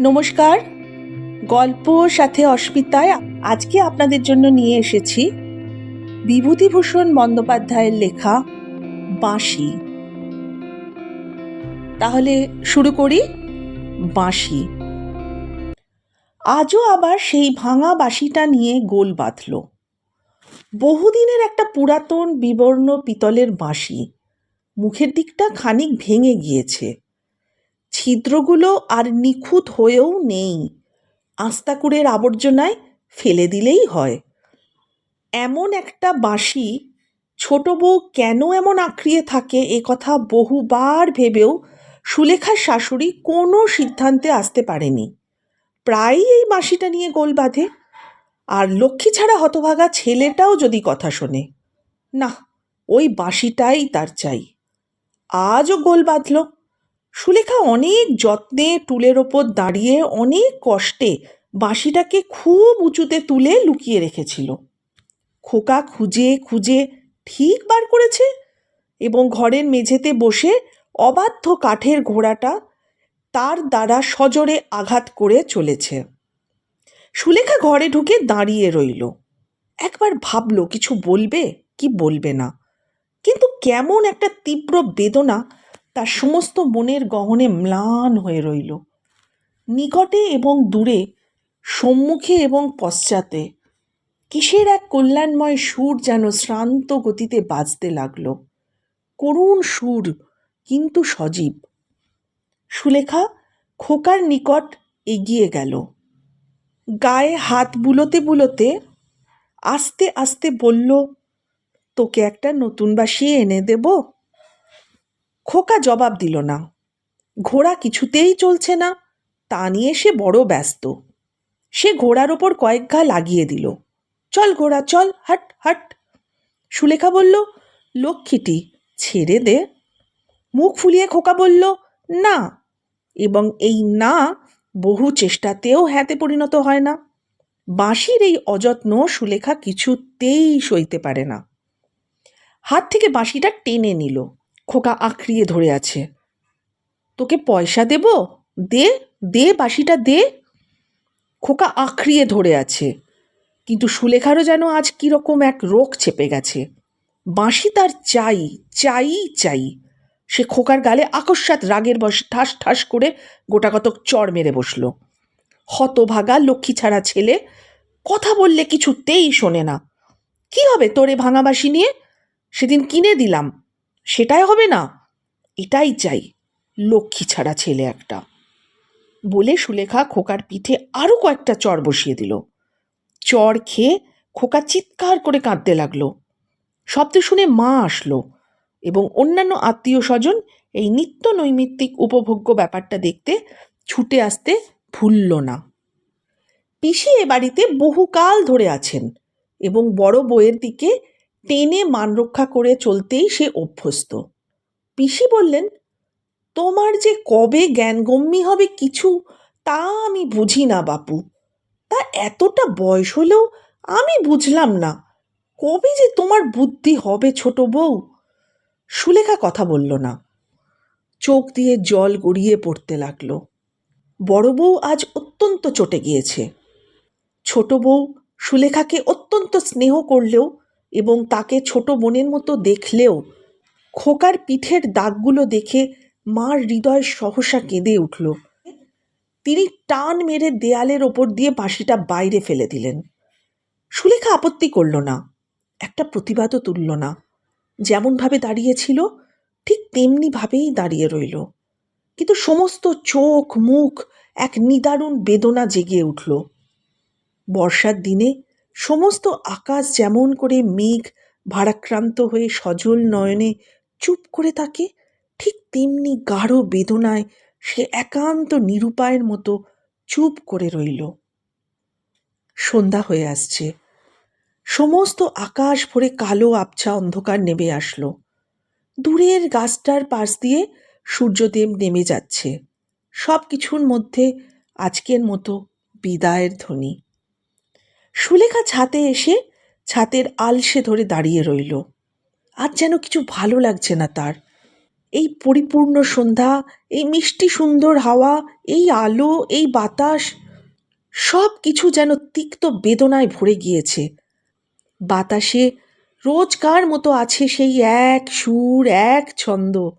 নমস্কার। গল্প সাথে অস্মিতায় আজকে আপনাদের জন্য নিয়ে এসেছি বিভূতিভূষণ বন্দ্যোপাধ্যায়ের লেখা বাঁশি। তাহলে শুরু করি? বাঁশি। আজও আবার সেই ভাঙা বাঁশিটা নিয়ে গোল বাঁধল। বহুদিনের একটা পুরাতন বিবর্ণ পিতলের বাঁশি। মুখের দিকটা খানিক ভেঙে গিয়েছে। ছিদ্রগুলো আর নিখুঁত হয়েও নেই। আস্তাকুড়ের আবর্জনায় ফেলে দিলেই হয়। এমন একটা বাঁশি ছোট বউ কেন এমন আঁকড়িয়ে থাকে এ কথা বহুবার ভেবেও সুলেখার শাশুড়ি কোনো সিদ্ধান্তে আসতে পারেনি। প্রায়ই এই বাঁশিটা নিয়ে গোল বাঁধে। আর লক্ষ্মী ছাড়া হতভাগা ছেলেটাও যদি কথা শোনে না ওই বাঁশিটাই তার চাই। আজও গোল বাঁধল। সুলেখা অনেক যত্নে টুলের ওপর দাঁড়িয়ে অনেক কষ্টে বাঁশিটাকে খুব উঁচুতে তুলে লুকিয়ে রেখেছিল। খোকা খুঁজে খুঁজে ঠিক বার করেছে এবং ঘরের মেঝেতে বসে অবাধ্য কাঠের ঘোড়াটা তার দ্বারা সজোরে আঘাত করে চলেছে। সুলেখা ঘরে ঢুকে দাঁড়িয়ে রইল। একবার ভাবলো, কিছু বলবে? কি বলবে না? কিন্তু কেমন একটা তীব্র বেদনা তার সমস্ত মনের গহনে ম্লান হয়ে রইল। নিকটে এবং দূরে, সম্মুখে এবং পশ্চাতে, কিসের এক কল্যাণময় সুর যেন শ্রান্ত গতিতে বাজতে লাগল। করুণ সুর, কিন্তু সজীব। সুলেখা খোকার নিকট এগিয়ে গেল। গায়ে হাত বুলোতে বুলোতে আস্তে আস্তে বলল, তোকে একটা নতুন বাসি এনে দেব? খোকা জবাব দিল না। ঘোড়া কিছুতেই চলছে না, তা নিয়ে সে বড় ব্যস্ত। সে ঘোড়ার ওপর কয়েক ঘা লাগিয়ে দিল। চল ঘোড়া, চল, হাট হাট। সুলেখা বলল, লক্ষ্মীটি, ছেড়ে দে। মুখ ফুলিয়ে খোকা বলল, না। এবং এই না বহু চেষ্টাতেও হ্যাঁতে পরিণত হয় না। বাঁশির এই অযত্ন সুলেখা কিছুতেই সইতে পারে না। হাত থেকে বাঁশিটা টেনে নিল। খোকা আঁকড়িয়ে ধরে আছে। তোকে পয়সা দেব? দে দে, বাঁশিটা দে। খোকা আঁকড়িয়ে ধরে আছে। কিন্তু সুলেখারও যেন আজ কীরকম এক রোগ চেপে গেছে। বাঁশি তার চাই চাই চাই। সে খোকার গালে আকস্মাৎ রাগের বসে ঠাস ঠাস করে গোটাকতক চড় মেরে বসল। হতভাগা লক্ষ্মী ছাড়া ছেলে কথা বললে কিছুতেই শোনে না। কি হবে তোরে ভাঙা বাঁশি নিয়ে? সেদিন কিনে দিলাম। সেটাই হবে না। এটাই চাই, লক্ষ্মী ছাড়া ছেলে একটা। বলে সুলেখা খোকার পিঠে আরও কয়েকটা চর বসিয়ে দিল। চর খেয়ে খোকা চিৎকার করে কাঁদতে লাগল। শব্দ শুনে মা আসলো এবং অন্যান্য আত্মীয় স্বজন এই নিত্য নৈমিত্তিক উপভোগ্য ব্যাপারটা দেখতে ছুটে আসতে ভুলল না। পিসি এ বাড়িতে বহুকাল ধরে আছেন এবং বড় বইয়ের দিকে টেনে মান রক্ষা করে চলতেই সে অভ্যস্ত। পিসি বললেন, তোমার যে কবে জ্ঞানগম্যি হবে কিছু তা আমি বুঝি না বাপু। তা এতটা বয়স হলেও আমি বুঝলাম না। কবে যে তোমার বুদ্ধি হবে ছোট বউ? সুলেখা কথা বলল না। চোখ দিয়ে জল গড়িয়ে পড়তে লাগল। বড় বউ আজ অত্যন্ত চটে গিয়েছে। ছোট বউ সুলেখাকে অত্যন্ত স্নেহ করলেও এবং তাকে ছোট বোনের মতো দেখলেও খোকার পিঠের দাগগুলো দেখে মার হৃদয় সহসা কেঁদে উঠল। তিনি টান মেরে দেয়ালের ওপর দিয়ে বাঁশিটা বাইরে ফেলে দিলেন। সুলেখা আপত্তি করল না, একটা প্রতিবাদও তুলল না। যেমনভাবে দাঁড়িয়েছিল, ঠিক তেমনিভাবেই দাঁড়িয়ে রইল। কিন্তু সমস্ত চোখ, মুখ এক নিদারুণ বেদনা জেগে উঠল। বর্ষার দিনে সমস্ত আকাশ যেমন করে মেঘ ভারাক্রান্ত হয়ে সজল নয়নে চুপ করে থাকে, ঠিক তেমনি গাঢ় বেদনায় সে একান্ত নিরুপায়ের মতো চুপ করে রইল। সন্ধ্যা হয়ে আসছে। সমস্ত আকাশ ভরে কালো আবছা অন্ধকার নেমে আসলো। দূরের গাছটার পাশ দিয়ে সূর্যদেব নেমে যাচ্ছে। সব কিছুর মধ্যে আজকের মতো বিদায়ের ধ্বনি। সুলেখা ছাতে এসে ছাতের আলসে ধরে দাঁড়িয়ে রইল। আজ যেন কিছু ভালো লাগছে না তার। এই পরিপূর্ণ সন্ধ্যা, এই মিষ্টি সুন্দর হাওয়া, এই আলো, এই বাতাস, সব কিছু যেন তিক্ত বেদনায় ভরে গিয়েছে। বাতাসে রোজকার মতো আছে সেই এক সুর, এক ছন্দ।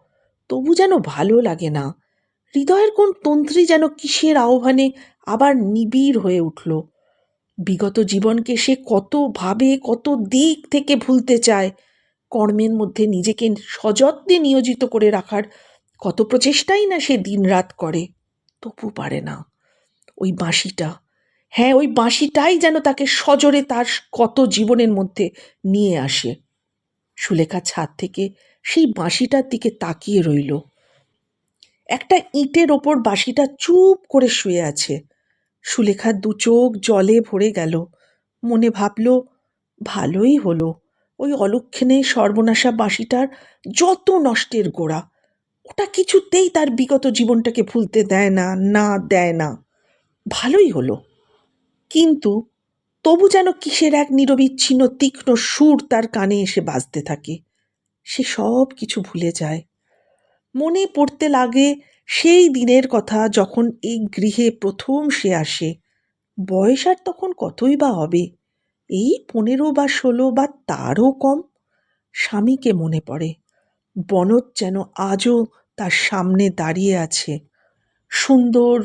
তবু যেন ভালো লাগে না। হৃদয়ের কোন তন্ত্রী যেন কিসের আহ্বানে আবার নিবিড় হয়ে উঠল। বিগত জীবনকে সে কত ভাবে কত দিক থেকে ভুলতে চায়, কর্মের মধ্যে নিজেকে সযত্নে নিয়োজিত করে রাখার কত প্রচেষ্টাই না সে দিনরাত করে, তবু পারে না। ওই বাঁশিটা হ্যাঁ ওই বাঁশিটাই যেন তাকে সজোরে তার কত জীবনের মধ্যে নিয়ে আসে। সুলেখা ছাদ থেকে সেই বাঁশিটার দিকে তাকিয়ে রইল। একটা ইটের ওপর বাঁশিটা চুপ করে শুয়ে আছে। সুলেখার দু চোখ জলে ভরে গেল। মনে ভাবল, ভালোই হলো। ওই অলক্ষণে সর্বনাশা বাঁশিটার যত নষ্টের গোড়া। ওটা কিছুতেই তার বিগত জীবনটাকে ভুলতে দেয় না না দেয় না। ভালোই হলো। কিন্তু তবু যেন কিসের এক নিরবিচ্ছিন্ন, তীক্ষ্ণ সুর তার কানে এসে বাজতে থাকে। সে সব কিছু ভুলে যায়। মনে পড়তে লাগে সেই দিনের কথা যখন এই গৃহে প্রথম সে আসে, বয়স আর তখন কতই বা হবে? এই পনেরো বা ষোলো বা তারও কম? স্বামীকে মনে পড়ে, বনজ যেন আজও তার সামনে দাঁড়িয়ে আছে। সুন্দর,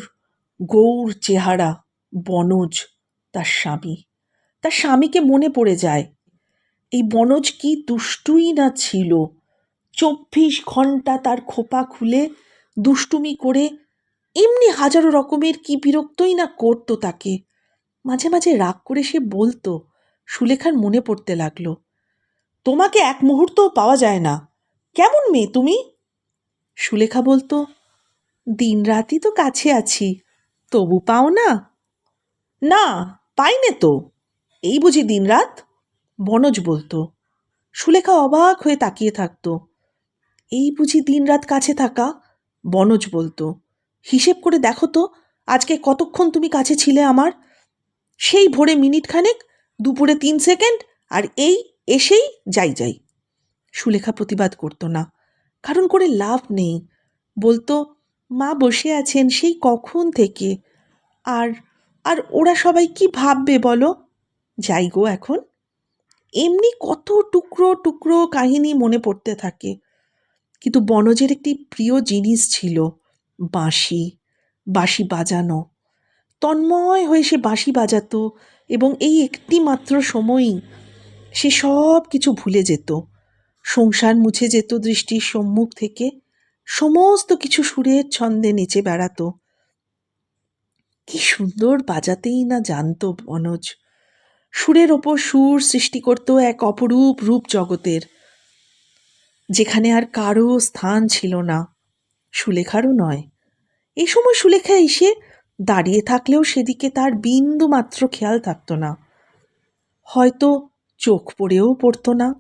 গৌর চেহারা বনজ, তার স্বামী। তার স্বামীকে মনে পড়ে যায়, এই বনজ কি দুষ্টুই না ছিল? চব্বিশ ঘণ্টা তার খোপা খুলে দুষ্টুমি করে এমনি হাজারো রকমের কি বিরক্তই না করতো তাকে। মাঝে মাঝে রাগ করে সে বলতো, সুলেখার মনে পড়তে লাগল, তোমাকে এক মুহূর্তও পাওয়া যায় না। কেমন মেয়ে তুমি? সুলেখা বলতো দিন রাতই তো কাছে আছি, তবু পাও না? না, পাইনে তো। এই বুঝি দিনরাত? বনজ বলতো। সুলেখা অবাক হয়ে তাকিয়ে থাকতো, এই বুঝি দিনরাত কাছে থাকা? বনজ বলতো, হিসেব করে দেখো তো, আজকে কতক্ষণ তুমি কাছে ছিলে আমার? সেই ভোরে মিনিট খানেক, দুপুরে তিন সেকেন্ড, আর এই, এসেই যাই যাই। সুলেখা প্রতিবাদ করতো না, কারণ করে লাভ নেই। বলতো, মা বসে আছেন, সেই কখন থেকে? আর আর ওরা সবাই কি ভাববে বলো? যাই গো এখন। এমনি কত টুকরো টুকরো কাহিনী মনে পড়তে থাকে। কিন্তু বনজের একটি প্রিয় জিনিস ছিল বাঁশি বাঁশি বাজানো। তন্ময় হয়ে সে বাঁশি বাজাতো এবং এই একটি মাত্র সময়ই সে সব কিছু ভুলে যেত। সংসার মুছে যেত দৃষ্টির সম্মুখ থেকে, সমস্ত কিছু সুরের ছন্দে নেচে বেড়াতো। কি সুন্দর বাজাতেই না জানতো বনজ। সুরের ওপর সুর সৃষ্টি করত এক অপরূপ রূপ জগতের। যেখানে আর কারও স্থান ছিল না, সুলেখারও নয়। এই সময় সুলেখা এসে দাঁড়িয়ে থাকলেও সেদিকে তার বিন্দু মাত্র খেয়াল থাকতো না। হয়তো চোখ পড়েও পড়তো না।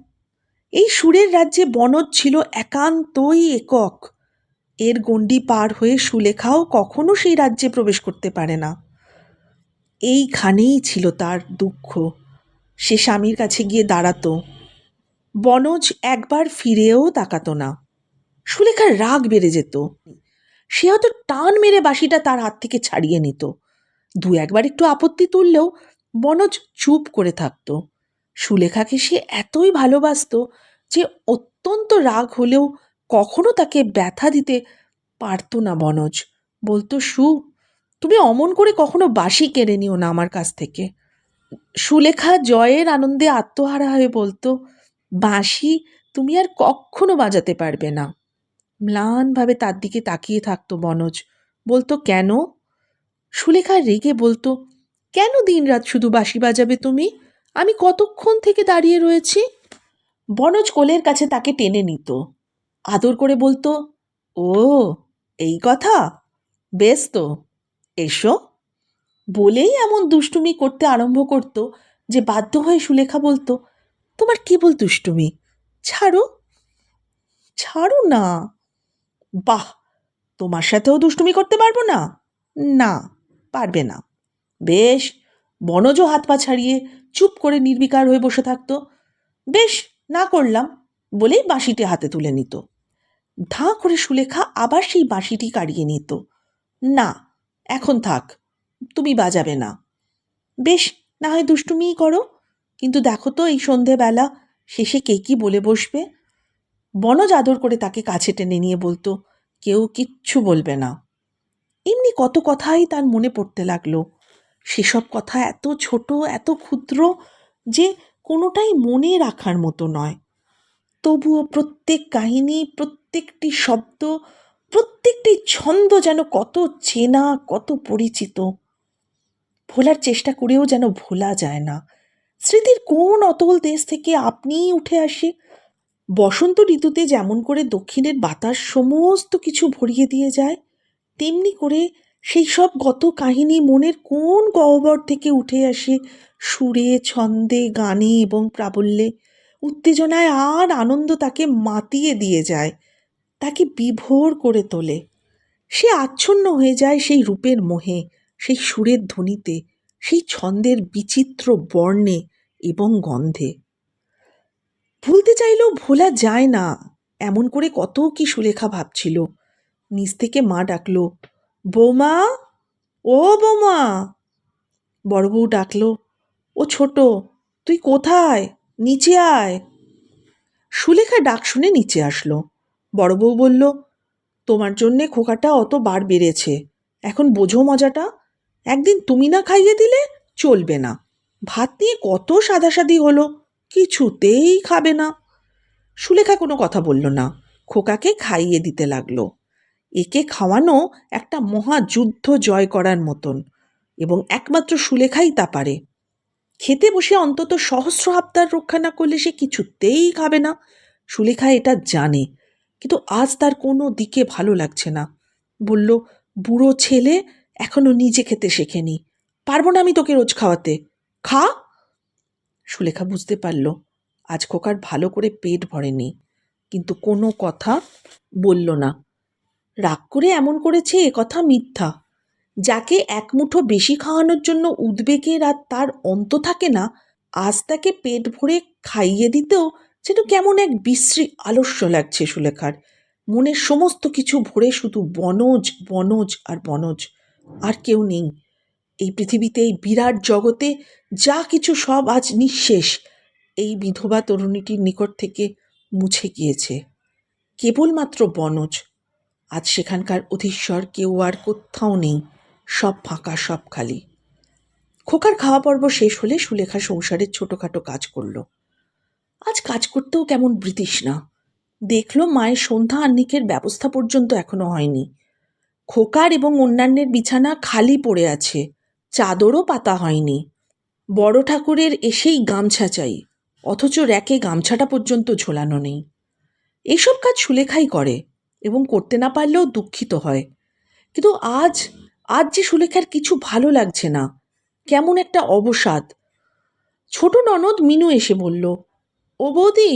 এই সুরের রাজ্যে বনজ ছিল একান্তই একক। এর গণ্ডি পার হয়ে সুলেখাও কখনো সেই রাজ্যে প্রবেশ করতে পারে না। এইখানেই ছিল তার দুঃখ। সে স্বামীর কাছে গিয়ে দাঁড়াতো। বনজ একবার ফিরেও তাকাতো না। সুলেখার রাগ বেড়ে যেত। সে হয়তো টান মেরে বাঁশিটা তার হাত থেকে ছাড়িয়ে নিত। দু একবার একটু আপত্তি তুললেও বনজ চুপ করে থাকত। সুলেখাকে সে এতই ভালোবাসত যে অত্যন্ত রাগ হলেও কখনো তাকে ব্যথা দিতে পারতো না বনজ। বলতো, সু, তুমি অমন করে কখনো বাসি কেড়ে নিও না আমার কাছ থেকে। সুলেখা জয়ের আনন্দে আত্মহারা হয়ে বলতো বাঁশি তুমি আর কখনো বাজাতে পারবে না। ম্লানভাবে তার দিকে তাকিয়ে থাকতো বনজ। বলতো, কেন? সুলেখা রেগে বলতো, কেন দিনরাত শুধু বাঁশি বাজাবে তুমি? আমি কতক্ষণ থেকে দাঁড়িয়ে রয়েছি? বনজ কোলের কাছে তাকে টেনে নিত। আদর করে বলতো, ও, এই কথা? বেশ তো, এসো। বলেই এমন দুষ্টুমি করতে আরম্ভ করতো যে বাধ্য হয়ে সুলেখা বলতো তোমার কেবল দুষ্টুমি। ছাড়ো। ছাড়ো না। বাহ, তোমার সাথেও দুষ্টুমি করতে পারব না? না, পারবে না। বেশ, বনজ হাত পা ছাড়িয়ে চুপ করে নির্বিকার হয়ে বসে থাকতো। বেশ, না করলাম বলেই বাঁশিটি হাতে তুলে নিত। ধাঁ করে সুলেখা আবার সেই বাঁশিটি কাড়িয়ে নিত। না, এখন থাক, তুমি বাজাবে না। বেশ, না হয় দুষ্টুমিই করো। কিন্তু দেখো তো এই সন্ধেবেলা শেষে কে কি বলে বসবে? বনজ আদর করে তাকে কাছে টেনে নিয়ে বলতো, কেউ কিচ্ছু বলবে না। এমনি কত কথাই তার মনে পড়তে লাগল। সেসব কথা এত ছোট, এত ক্ষুদ্র যে কোনোটাই মনে রাখার মতো নয়। তবুও প্রত্যেক কাহিনী, প্রত্যেকটি শব্দ, প্রত্যেকটি ছন্দ যেন কত চেনা, কত পরিচিত। ভোলার চেষ্টা করেও যেন ভোলা যায় না। স্মৃতির কোন অতল দেশ থেকে আপনিই উঠে আসে? বসন্ত ঋতুতে যেমন করে দক্ষিণের বাতাস সমস্ত কিছু ভরিয়ে দিয়ে যায়, তেমনি করে সেই সব গত কাহিনী মনের কোন গহ্বর থেকে উঠে আসে? সুরে, ছন্দে, গানে এবং প্রাবল্যে উত্তেজনায় আর আনন্দ তাকে মাতিয়ে দিয়ে যায়, তাকে বিভোর করে তোলে। সে আচ্ছন্ন হয়ে যায় সেই রূপের মোহে, সেই সুরের ধ্বনিতে, সেই ছন্দের বিচিত্র বর্ণে এবং গন্ধে। ভুলতে চাইলেও ভোলা যায় না, এমন করে কত কি সুলেখা ভাবছিল। নিচ থেকে মা ডাকলো, বৌমা, ও বৌমা। বড় বউ ডাকলো, ও ছোট, তুই কোথায়? নিচে আয়। সুলেখা ডাক শুনে নিচে আসলো। বড় বউ বলল, তোমার জন্যে খোকাটা অত বার বেড়েছে, এখন বোঝো মজাটা, একদিন তুমি না খাইয়ে দিলে চলবে না। ভাত নিয়ে কত সাদাসাদি হলো, কিছুতেই খাবে না। সুলেখা কোনো কথা বলল না, খোকাকে খাইয়ে দিতে লাগল। একে খাওয়ানো একটা মহাযুদ্ধ জয় করার মতন, এবং একমাত্র সুলেখাই তা পারে। খেতে বসে অন্তত সহস্র আবদার রক্ষা না করলে সে কিছুতেই খাবে না। সুলেখা এটা জানে, কিন্তু আজ তার কোনো দিকে ভালো লাগছে না। বলল, বুড়ো ছেলে, এখনও নিজে খেতে শেখেনি। পারব না আমি তোকে রোজ খাওয়াতে। খা। সুলেখা বুঝতে পারল, আজ খোকার ভালো করে পেট ভরেনি, কিন্তু কোনো কথা বলল না। রাগ করে এমন করেছে এ কথা মিথ্যা। যাকে এক মুঠো বেশি খাওয়ানোর জন্য উদ্বেগের আর তার অন্ত থাকে না, আজ তাকে পেট ভরে খাইয়ে দিতেও যেন কেমন এক বিশ্রী আলস্য লাগছে সুলেখার। মনের সমস্ত কিছু ভরে শুধু বনজ বনজ আর বনজ। আর কেউ নেই। এই পৃথিবীতে, এই বিরাট জগতে যা কিছু সব আজ নিঃশেষ, এই বিধবা তরুণীটির নিকট থেকে মুছে গিয়েছে। কেবলমাত্র বনজ, আজ সেখানকার অধীশ্বর কেউ আর কোথাও নেই, সব ফাঁকা, সব খালি। খোকার খাওয়া পর্ব শেষ হলে সুলেখা সংসারের ছোটোখাটো কাজ করল। আজ কাজ করতেও কেমন ব্রিটিশ না। দেখল মায়ের সন্ধ্যা আহ্নিকের ব্যবস্থা পর্যন্ত এখনও হয়নি। খোকার এবং অন্যান্যের বিছানা খালি পড়ে আছে। চাদরও পাতা হয়নি। বড় ঠাকুরের এসেই গামছা চাই, অথচ র্যাকে গামছাটা পর্যন্ত ঝোলানো নেই। এইসব কাজ সুলেখাই করে এবং করতে না পারলেও দুঃখিত হয়। কিন্তু আজ আজ যে সুলেখার কিছু ভালো লাগছে না, কেমন একটা অবসাদ। ছোট ননদ মিনু এসে বলল, ও বৌদি,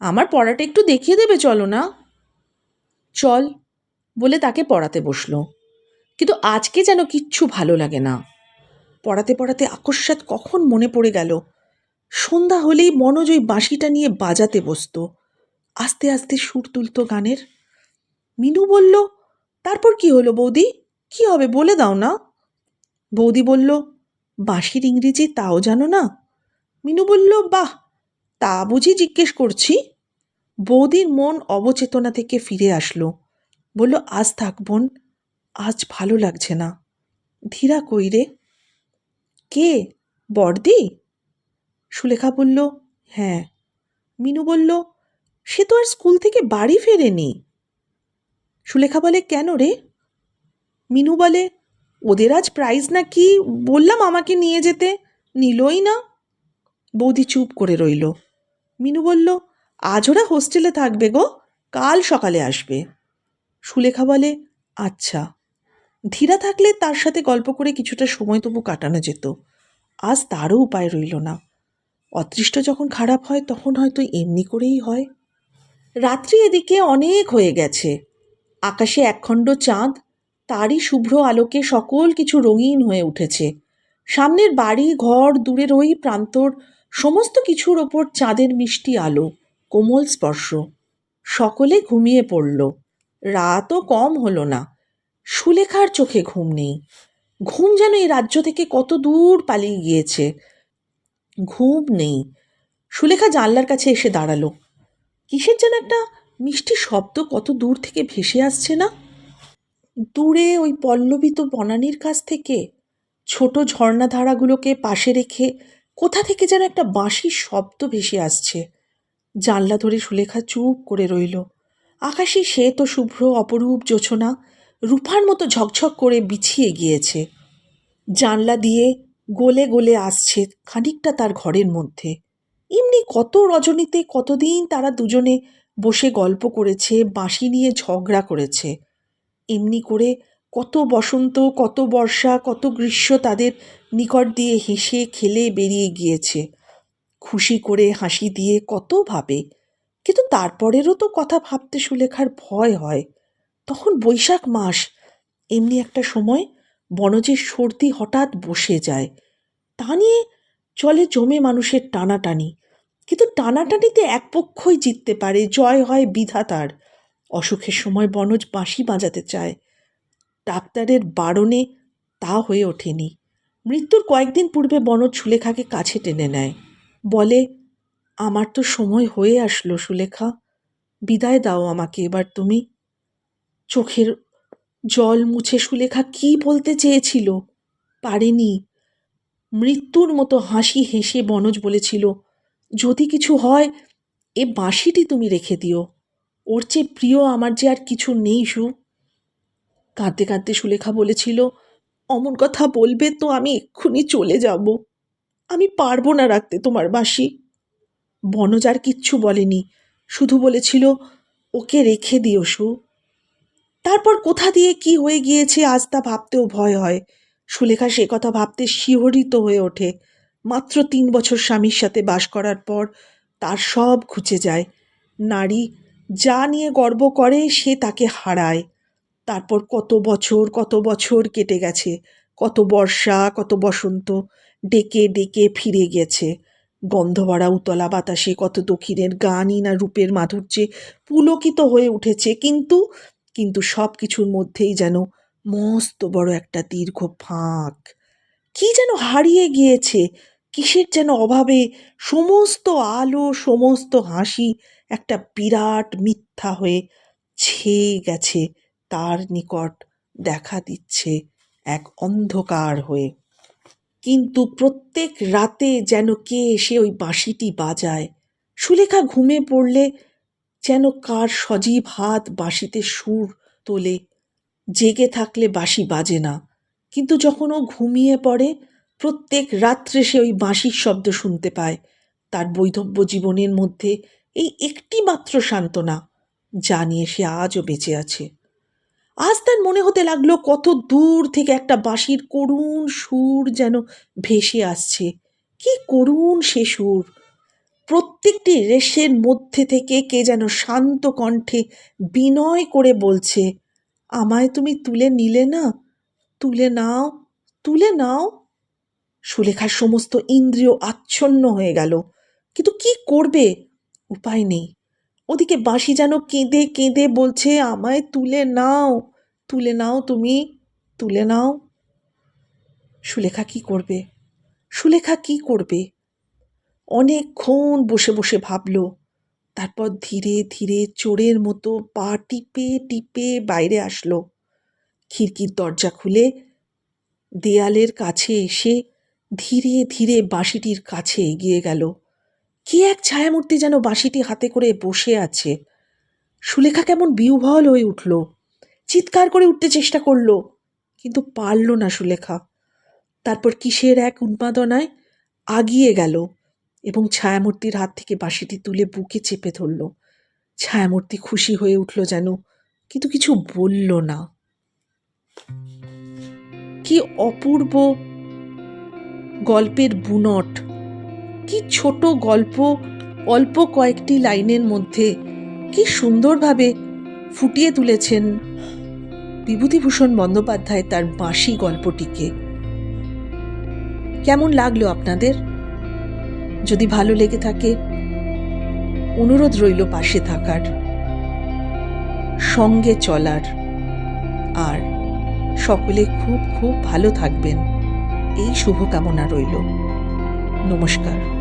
আমার পড়াটা একটু দেখিয়ে দেবে চলো না? চল, বলে তাকে পড়াতে বসল। কিন্তু আজকে যেন কিচ্ছু ভালো লাগে না। পড়াতে পড়াতে আকস্মাৎ কখন মনে পড়ে গেল। সন্ধ্যা হলেই মনোজ ওই বাঁশিটা নিয়ে বাজাতে বসতো। আস্তে আস্তে সুর তুলতো গানের। মিনু বলল, তারপর কি হলো বৌদি? কি হবে বলে দাও না। বৌদি বলল, বাঁশির ইংরেজি তাও জানো না? মিনু বলল, বাহ, তা বুঝি জিজ্ঞেস করছি? বৌদির মন অবচেতনা থেকে ফিরে আসলো। বলল, আজ থাক বোন, আজ ভালো লাগছে না। ধীরা কই রে কে? বর্দি সুলেখা বলল হ্যাঁ। মিনু বলল, সে তো আর স্কুল থেকে বাড়ি ফেরেনি। সুলেখা বলে, কেন রে? মিনু বলে, ওদের আজ প্রাইজ না কি বললাম আমাকে নিয়ে যেতে। নিলই না। বৌদি চুপ করে রইল। মিনু বলল, আজ ওরা হোস্টেলে থাকবে গো। কাল সকালে আসবে। সুলেখা বলে আচ্ছা। ধীরা থাকলে তার সাথে গল্প করে কিছুটা সময় তবু কাটানো যেত। আজ তারও উপায় রইল না। অদৃষ্ট যখন খারাপ হয়, তখন হয়তো এমনি করেই হয়। রাত্রি এদিকে অনেক হয়ে গেছে। আকাশে একখণ্ড চাঁদ, তারই শুভ্র আলোকে সকল কিছু রঙিন হয়ে উঠেছে। সামনের বাড়ি, ঘর, দূরের ওই প্রান্তর, সমস্ত কিছুর ওপর চাঁদের মিষ্টি আলো, কোমল স্পর্শ। সকলে ঘুমিয়ে পড়ল। রাতও কম হলো না। সুলেখার চোখে ঘুম নেই। ঘুম যেন এই রাজ্য থেকে কত দূর পালিয়ে গিয়েছে। ঘুম নেই। সুলেখা জানলার কাছে এসে দাঁড়াল। কিসের যেন একটা মিষ্টি শব্দ কত দূর থেকে ভেসে আসছে না? দূরে ওই পল্লবিত বনানীর কাছ থেকে ছোট ঝর্ণাধারাগুলোকে পাশে রেখে কোথা থেকে যেন একটা বাঁশির শব্দ ভেসে আসছে। জানলা ধরে সুলেখা চুপ করে রইল। আকাশে সে তো শুভ্র অপরূপ জোছনা রূপার মতো ঝকঝক করে বিছিয়ে গিয়েছে। জানলা দিয়ে গলে গলে আসছে খানিকটা তার ঘরের মধ্যে। এমনি কত রজনীতে কতদিন তারা দুজনে বসে গল্প করেছে, বাঁশি নিয়ে ঝগড়া করেছে। এমনি করে কত বসন্ত, কত বর্ষা, কত গ্রীষ্ম তাদের নিকট দিয়ে হেসে খেলে বেরিয়ে গিয়েছে। খুশি করে হাসি দিয়ে কত ভাবে, কিন্তু তারপরেরও তো কথা ভাবতে সুলেখার ভয় হয়। তখন বৈশাখ মাস। এমনি একটা সময় বনজের সর্দি হঠাৎ বসে যায়। তা নিয়ে চলে জমে মানুষের টানাটানি। কিন্তু টানাটানিতে এক পক্ষই জিততে পারে, জয় হয় বিধাতার। অসুখের সময় বনজ বাঁশি বাজাতে চায়। ডাক্তারের বারণে তা হয়ে ওঠেনি। মৃত্যুর কয়েকদিন পূর্বে বনজ সুলেখাকে কাছে টেনে নেয়। বলে, আমার তো সময় হয়ে আসলো সুলেখা। বিদায় দাও আমাকে, এবার তুমি চোখের জল মুছে সুলেখা কি বলতে চেয়েছিল? পারেনি। মৃত্যুর মতো হাসি হেসে বনজ বলেছিল, যদি কিছু হয়, এ বাঁশিটি তুমি রেখে দিও। ওর চেয়ে প্রিয় আমার যে আর কিছু নেই, সু। কাঁদতে কাঁদতে সুলেখা বলেছিল, অমন কথা বলবে তো আমি এক্ষুনি চলে যাব। আমি পারব না রাখতে তোমার বাঁশি। বনজ আর কিচ্ছু বলেনি, শুধু বলেছিল, ওকে রেখে দিও, সু। তারপর কোথা দিয়ে কি হয়ে গিয়েছে আজ তা ভাবতেও ভয় হয়। সুলেখা সে কথা ভাবতে শিহরিত হয়ে ওঠে। মাত্র তিন বছর স্বামীর সাথে বাস করার পর তার সব ঘুচে যায়। নারী যা নিয়ে গর্ব করে সে তাকে হারায়। তারপর কত বছর কত বছর কেটে গেছে। কত বর্ষা, কত বসন্ত, ডেকে ডেকে ফিরে গেছে। গন্ধভরা উতলা বাতাসে কত দক্ষিণের গানই না রূপের মাধুর্যে পুলকিত হয়ে উঠেছে। কিন্তু কিন্তু সব কিছুর মধ্যেই যেন মস্ত বড় একটা দীর্ঘ ফাঁক। কি যেন হারিয়ে গিয়েছে, কিসের যেন অভাবে সমস্ত আলো, সমস্ত হাসি একটা বিরাট মিথ্যা হয়ে ছেয়ে গেছে, তার নিকট দেখা দিচ্ছে এক অন্ধকার হয়ে। কিন্তু প্রত্যেক রাতে যেন কে এসে ওই বাঁশিটি বাজায়? সুলেখা ঘুমে পড়লে যেন কার সজীব হাত বাঁশিতে সুর তোলে। জেগে থাকলে বাঁশি বাজে না, কিন্তু যখন ও ঘুমিয়ে পড়ে, প্রত্যেক রাত্রে সে ওই বাঁশির শব্দ শুনতে পায়। তার বৈধব্য জীবনের মধ্যে এই একটি মাত্র সান্ত্বনা, যা নিয়ে সে আজও বেঁচে আছে। আজ তার মনে হতে লাগল কত দূর থেকে একটা বাঁশির করুণ সুর যেন ভেসে আসছে। কি করুণ সে সুর! প্রত্যেকটি রেশের মধ্যে থেকে কে যেন শান্ত কণ্ঠে বিনয় করে বলছে, আমায় তুমি তুলে নিলে না? তুলে নাও তুলে নাও? সুলেখার সমস্ত ইন্দ্রিয় আচ্ছন্ন হয়ে গেল। কিন্তু কি করবে? উপায় নেই। ওদিকে বাঁশি যেন কেঁদে কেঁদে বলছে, আমায় তুলে নাও তুলে নাও তুমি, তুলে নাও। সুলেখা কি করবে? সুলেখা কি করবে? অনেকক্ষণ বসে বসে ভাবল। তারপর ধীরে ধীরে চোরের মতো পা টিপে টিপে বাইরে আসলো। খিড়কির দরজা খুলে দেয়ালের কাছে এসে ধীরে ধীরে বাঁশিটির কাছে এগিয়ে গেল। কি এক ছায়ামূর্তি যেন বাঁশিটি হাতে করে বসে আছে। সুলেখা কেমন বিউভল হয়ে উঠল। চিৎকার করে উঠতে চেষ্টা করল, কিন্তু পারল না সুলেখা। তারপর কিসের এক উন্মাদনায় আগিয়ে গেল। এবং ছায়ামূর্তির হাত থেকে বাঁশিটি তুলে বুকে চেপে ধরল। ছায়ামূর্তি খুশি হয়ে উঠল যেন, কিন্তু কিছু বলল না। কি অপূর্ব গল্পের বুনট, কি ছোট গল্প অল্প কয়েকটি লাইনের মধ্যে, কি সুন্দরভাবে ফুটিয়ে তুলেছেন বিভূতিভূষণ বন্দ্যোপাধ্যায় তার বাঁশি গল্পটিকে। কেমন লাগল আপনাদের? যদি ভালো লেগে থাকে, অনুরোধ রইল পাশে থাকার, সঙ্গে চলার। আর সকলে খুব খুব ভালো থাকবেন। এই শুভকামনা রইল। নমস্কার।